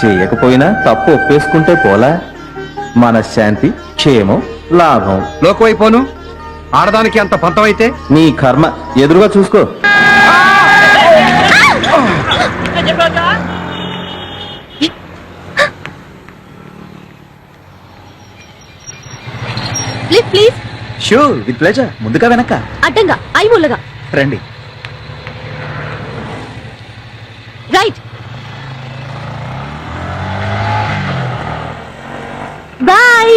చేయకపోయినా తప్పు ఒప్పేసుకుంటే పోలా. మనశ్శాంతి క్షేమం లాభం. లోకువైపోను. ఆడదానికి అంత పంతమైతే? నీ కర్మ ఎదురుగా చూసుకో. Please please sure with pleasure ముందుగా వెనక. అడ్డంగా ఐ ముల్లగా రండి రైట్ బాయ్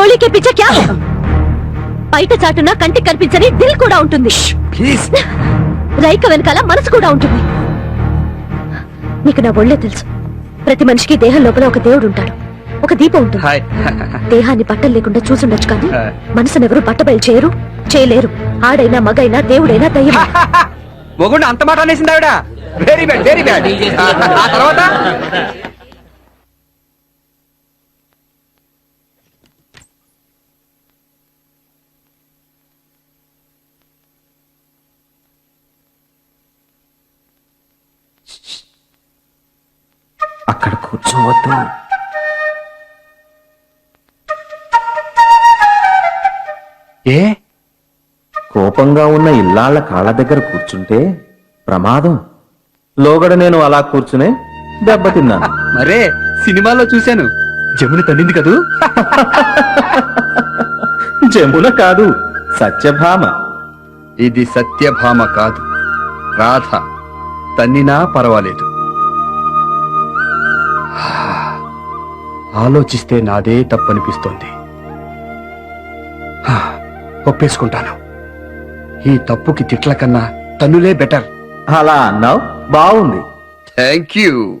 చోళీకే పిచ్చ క్యా? బయట చాటున కంటికి కనిపించని దిల్ కూడా ఉంటుంది. రైక వెనకాల మనసు కూడా ఉంటుంది. నీకు నా ఒళ్ళే తెలుసు. ప్రతి మనిషికి దేహం లోపల ఒక దేవుడు ఉంటాడు. ఒక దీపం ఉంటుంది. దేహాన్ని బట్టలు లేకుండా చూసుండొచ్చు కానీ. మనసును ఎవరు బట్టబయలు చేయరు చేయలేరు. ఆడైనా మగైనా దేవుడైనా దయ్యం మొగుడు అంత మాట అనేసింది ఆవిడ. వెరీ బ్యాడ్ వెరీ బ్యాడ్ ఆ తర్వాత? అక్కడ కూర్చోవద్దు. ఏ? కోపంగా ఉన్న ఇల్లాళ్ళ కాళ్ళ దగ్గర కూర్చుంటే ప్రమాదం. లోగడ నేను అలా కూర్చునే దెబ్బతిన్నాను. మరే సినిమాలో చూశాను. జమున తల్లింది కదూ? జమున కాదు సత్యభామ. ఇది సత్యభామ కాదు. రాధ తన్నినా పర్వాలేదు. ఆలోచిస్తే నాదే తప్పనిపిస్తోంది. ఒప్పేసుకుంటాను. ఈ తప్పుకి తిట్ల కన్నా తన్నులే బెటర్. అలా అన్నావు? బాగుంది. Thank you.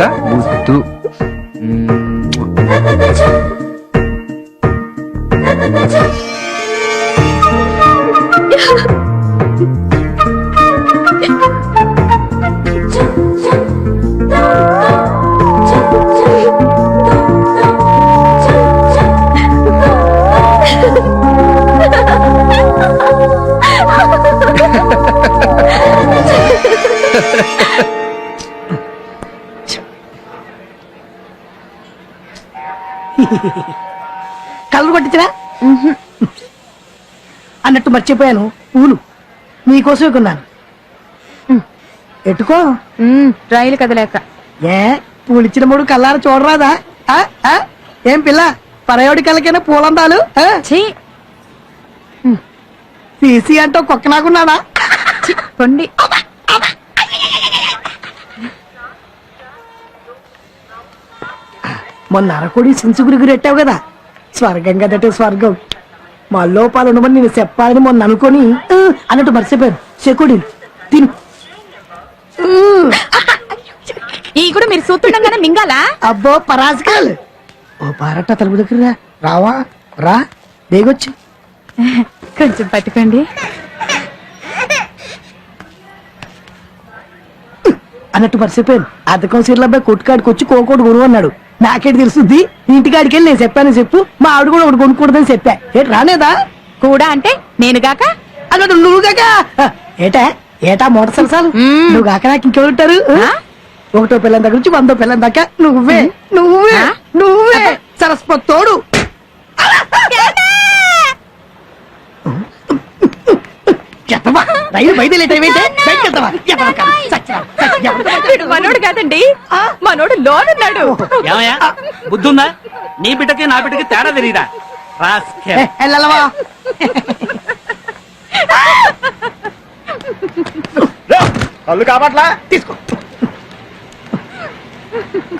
ఒక్క కొట్టించరా అన్నట్టు మర్చిపోయాను. పూలు నీకోసమే కొన్నాను. ఎట్టుకో? రైలు కదలేక. ఏ పూలు ఇచ్చిన మూడు కల్లార చూడరాదా? ఏం పిల్ల? పరయోడి కళ్ళకైనా పూలందాలు? తీసి అంటూ కుక్క నాకున్నాడా పొండి. మొన్న అరకొడి సించుగురి గురెట్టావు కదా? స్వర్గం కదటే స్వర్గం. మా లోపాలు ఉండమని నేను చెప్పాలని మొన్న అనుకొని అన్నట్టు మర్చిపోయాను. చెకుడి తిను. ఈ కూడా మీరు సూతుండగానే మింగాలా? అబ్బో పరాజకాలు. ఓ పారట తలుపు దగ్గర. రావా? రా. బేగొచ్చు కొంచెం పట్టుకోండి. అన్నట్టు మర్చిపోయాను. అద్దకం సీర్ల అబ్బాయి కొట్టుకాడికి వచ్చి కోకోటి కొను అన్నాడు నాకేటి తెలుస్తుంది ఇంటికాడికి వెళ్ళి నేను చెప్పాను చెప్పు. మా ఆవిడ కూడా ఒకటి కొనుక్കൂడదని చెప్పా. ఏటి రానేదా? కూడా అంటే నేను గాక? అన్నట్టు నువ్వు కాక ఏటా? ఏటా మోటార్ సరసాలు. నువ్వు కాక నాకు ఇంకెవరుంటారు ఆ? ఒకటో పిల్లని దగ్గర నుంచి వందో పిల్లని దాకా నువ్వే నువ్వే? నువ్వే. సరస్వతి తోడు. ఎత్తవా రైలు బయటకు వెళ్తావా కాదు. సచ్చినా, సచ్చినా. వీడు మనోడు కాదండి. మనోడు లోనున్నాడు. ఏమయ్యా? బుద్ధుందా? నీ బిడ్డకి నా బిడ్డకి తేడా తెలియదా ఏ, వెళ్ళవా కళ్ళు కాబట్లా తీసుకో.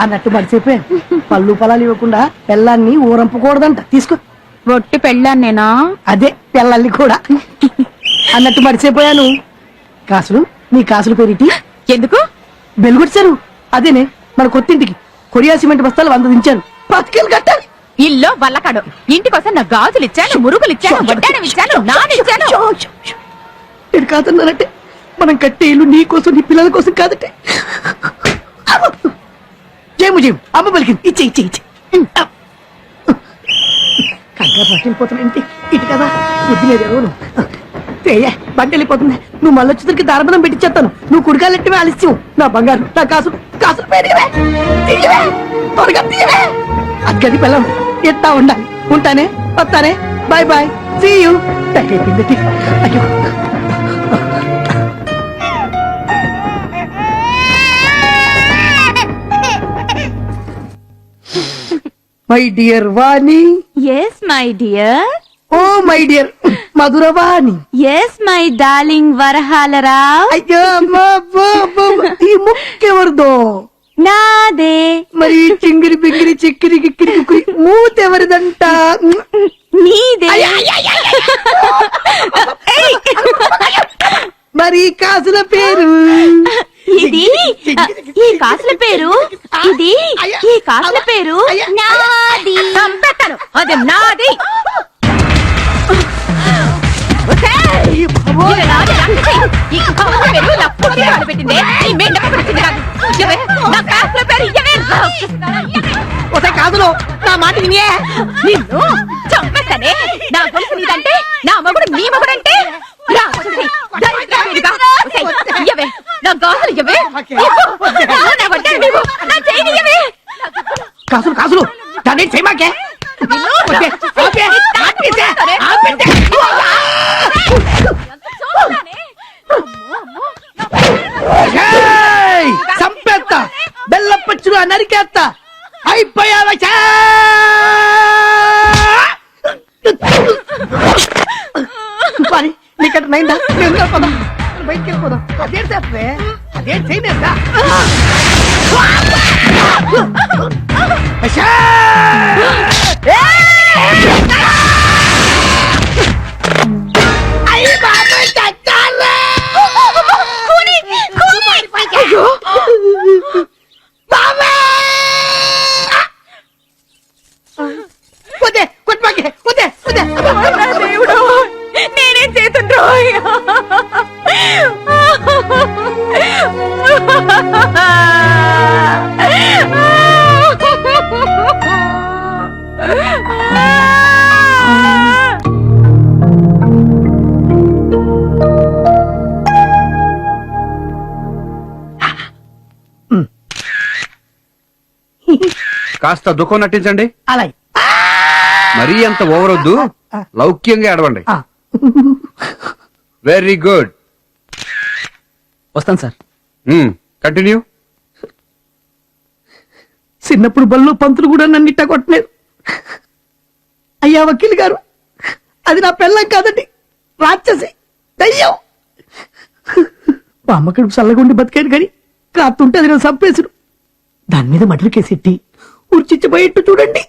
అన్నట్టు మర్చిపోయాను పళ్ళు పొలాలు ఇవ్వకుండా పిల్లాన్ని ఊరంపకూడదంట. తీసుకో. ఒట్టి పెళ్ళాను నేనా అదే పిల్లల్ని కూడా. అన్నట్టు మర్చిపోయాను. కాసులు నీ కాసులు పెరిటి? ఎందుకు? బెలుగొచ్చారు అదేనే మన కొత్తింటికి కొరియా సిమెంట్ బస్తాలు వంద దించాను. పతికేలు కట్టాలి ఇల్లు వల్లకాడు. ఇంటికోసం నా గాజులు ఇచ్చాను మురుగులు ఇచ్చాను వడ్డానం ఇచ్చాను నేను కాదన్నానంటే మనం కట్టే ఇల్లు నీ కోసం నీ పిల్లల కోసం కాదటే. జయము జయము అమ్మ పలికింది. ఇచ్చే ఇచ్చే ఇచ్చే. కంగారు పట్టిపోతున్నా ఇంటి ఇటు కదా బుద్ధి పేయ బండి వెళ్ళిపోతుంది నువ్వు మళ్ళీ వచ్చేసరికి దారబలం పెట్టించేస్తాను నువ్వు కుడికాలెట్టివే ఆలస్యం. నా బంగారు నా కాసు కాసులు పేరువే తీయవే త్వరగా పిల్లం ఎత్తా ఉండాలి. ఉంటానే వస్తానే. Bye bye. సీ యూ అయిపోయింది అయ్యో. My dear Vani. Yes my dear oh my dear Madhuravani. Yes my darling Varahalarao అయ్యో అమ్మా, అబ్బా, అబ్బా, అబ్బా. ఈ ముక్కెవరిదో నాదే. మరి ఈ చింగిరి బింగిరి చిక్కిరి గిక్కిరి కుక్కిరి మూతెవరిదంట నీదే. మరి ఈ కాసుల పేరు? ఇది? ఈ కాసుల పేరు? ఇది? ఈ కాసుల పేరు? నాది. చంపేస్తాను అది నాది. పెట్టిందే. ఈ మెండక పెట్టింది కాదు. ఇయ్యవే, నా కాసుల పేరు ఇయ్యవే. ఒసే కాదులో నా మాట వినియే! నిన్ను చంపేస్తానే! నా గొలుసు నీదంటే నా మగుడు నీ రాక్షసి, దరిద్రమేదిగా. ఒసేయ్, ఇయ్యవే, నా గాజులు ఇయ్యవే. నా వడ్డాను నీవు. నా చెయ్యిని ఇయ్యవే. కాసులు కాసులు! దాన్ని చేయమాకే? నిన్ను వద్దే, ఆపే, ఆపేసే, నరికేస్తా అయిపోయావా! మరి నీకంటే నైందా? నేను వెళ్ళిపోదాం బయటికి వెళ్ళిపోదాం. అదేం చేస్తే అదేం చేయలేదా కాస్త దుఃఖం నటించండి. అలాగే. మరీ అంత ఓవర్ వద్దు లౌక్యంగా ఏడవండి. ఆ. వెరీ గుడ్ వస్తాను సార్. కంటిన్యూ చిన్నప్పుడు బళ్ళు పంతులు కూడా నన్ను ఇట్ట కొట్టలేదు. అయ్యా వకీల్ గారు అది నా పెళ్ళం కాదండి రాక్షసి దయ్యం. మా అమ్మ కడుపు చల్లగుండి బతికాను కానీ కాతుంటే అది నేను చంపేసుడు దాని మీద మటర్ కేసెట్టి ఉర్చిచ్చిపోయేట్టు చూడండి.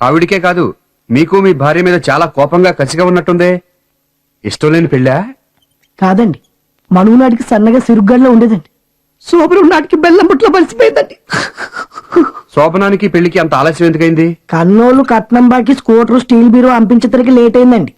ఆవిడికే కాదు మీకు మీ భార్య మీద చాలా కోపంగా కసిగా ఉన్నట్టుందే. ఇష్టం లేని పెళ్ళా? కాదండి. మనువు నాటికి సన్నగా సిరుగ్గల్లో ఉండేదండి. శోభనం నాటికి బెల్లం బుట్లో బలిసిపోయిందండి. శోభనానికి పెళ్ళికి అంత ఆలస్యం ఎందుకైంది? కన్నోళ్ళు కట్నం బాకి స్కూటర్ స్టీల్ బీరో అంపించేసరికి లేట్ అయిందండి.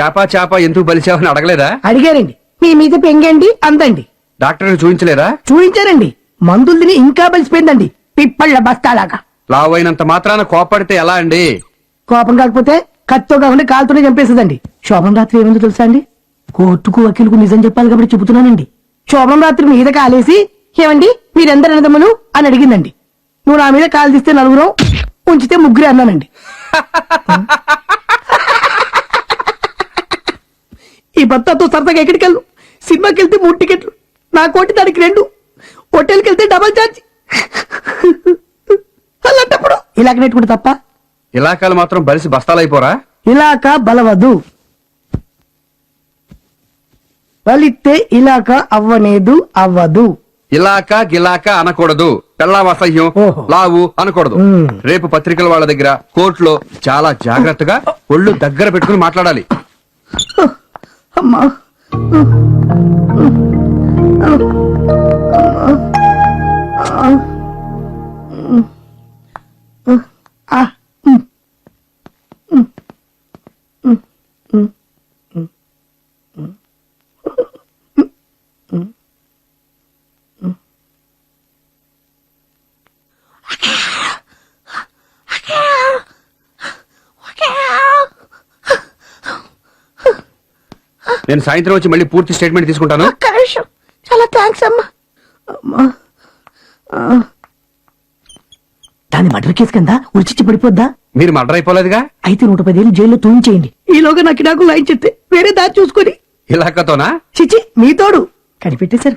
చేప చేప ఎందుకు బలిచావని అడగలేదా? అడిగారండి. మీ మీద పెంగండి అందండి. డాక్టర్ చూపించలేదా చూయించారండి. మందులు తిని ఇంకా బలిసిపోయిందండి. పిప్పళ్ళ బస్తాలాగా. లావు అయినంత మాత్రాన కోపడితే ఎలా అండి? కోపం కాకపోతే కత్తో కాకుండా కాలుతోనే చంపేసేదండి. శోభనం రాత్రి ఏముందో తెలుసా అండి? కోర్టుకు వకీలుకు నిజం చెప్పాలి కాబట్టి చెబుతున్నానండి. శోభనం రాత్రి మీద కాలేసి ఏమండి మీరెందరు అన్నదమ్ములు అని అడిగిందండి. నువ్వు నా మీద కాలు తీస్తే నలుగురు ఉంచితే ముగ్గురే అన్నానండి. ఈ భర్తతో సరదాగా ఎక్కడికి వెళ్ళు? సినిమాకి వెళ్తే మూడు టికెట్లు నా కోటి దానికి రెండు హోటల్కి వెళ్తే డబల్ ఛార్జ్. అలాంటప్పుడు నెట్టుకుంటే తప్ప? ఇలాకాలు మాత్రం బలిసి బస్తాలైపోరా ఇలాక బలవదు. బలిస్తే ఇలాక అవ్వనేదు అవ్వదు. ఇలాక గిలాక అనకూడదు. పెళ్ళాం అసహ్యం. లావు అనకూడదు. రేపు పత్రికల వాళ్ళ దగ్గర కోర్టులో చాలా జాగ్రత్తగా ఒళ్ళు దగ్గర పెట్టుకుని మాట్లాడాలి. అమ్మా. నేను సాయంత్రం వచ్చి మళ్ళీ పూర్తి స్టేట్మెంట్ తీసుకుంటాను. ఒక్క నిమిషం. చాలా థ్యాంక్స్ అమ్మా. అమ్మా. ఆ. దాని మర్డర్ కేసు కింద ఉరిచిచ్చి పడిపోద్దా? మీరు మర్డర్ అయిపోలేదుగా? అయితే నూట పదేళ్ళు జైల్లో తూయించేయండి ఈలోగా నాకు నాకు లైన్ చెప్తే వేరే దారి చూసుకొని. ఇలాకతోనా? చిచి మీ తోడు. కనిపెట్టేశారు.